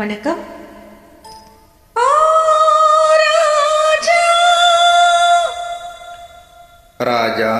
வணக்கம். ராஜா.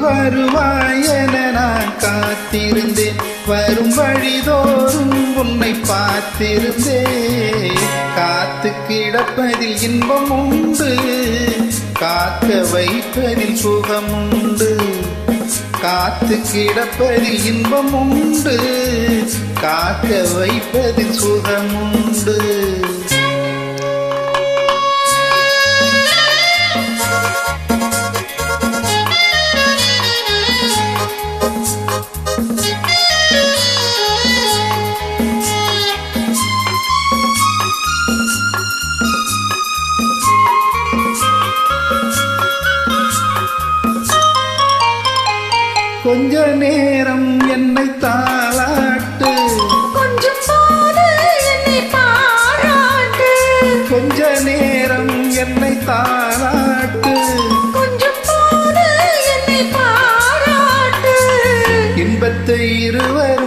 வருவாய் என நான் காத்திருந்தேன். வரும் வழிதோ காத்திருந்தே. காத்து கிடப்பதில் இன்பம் உண்டு காக்க வைப்பதில் சுகம் உண்டு காத்து கிடப்பதில் இன்பம் உண்டு காக்க வைப்பதில் சுகம் உண்டு கொஞ்ச நேரம் என்னை தாளாட்டு. கொஞ்சம் கொஞ்ச நேரம் என்னை தாளாட்டு. கொஞ்சம் என்னை பாராட்டு. இன்பத்தை இருவர்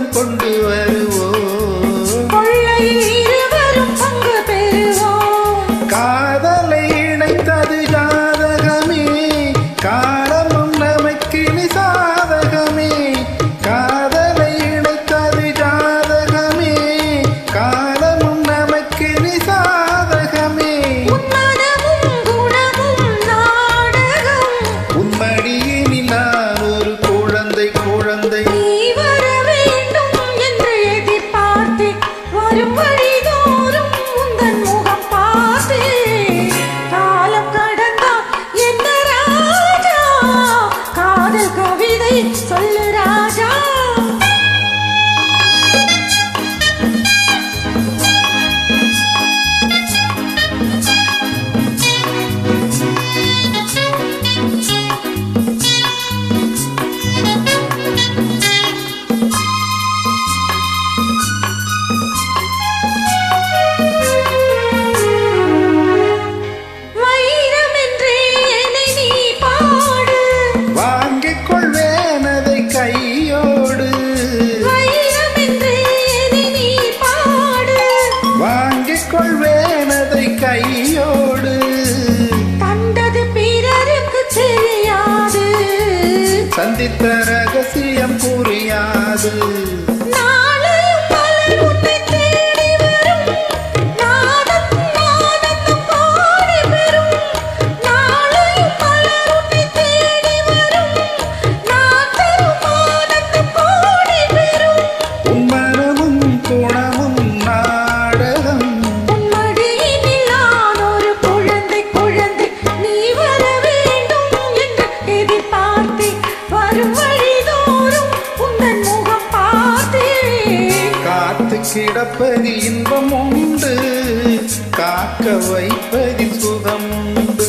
Estoy மறைத்த ரகசியம் புரியாது. கிடப்பதில் இன்பம் உண்டு காக்க வைப்பதில் சுகம் உண்டு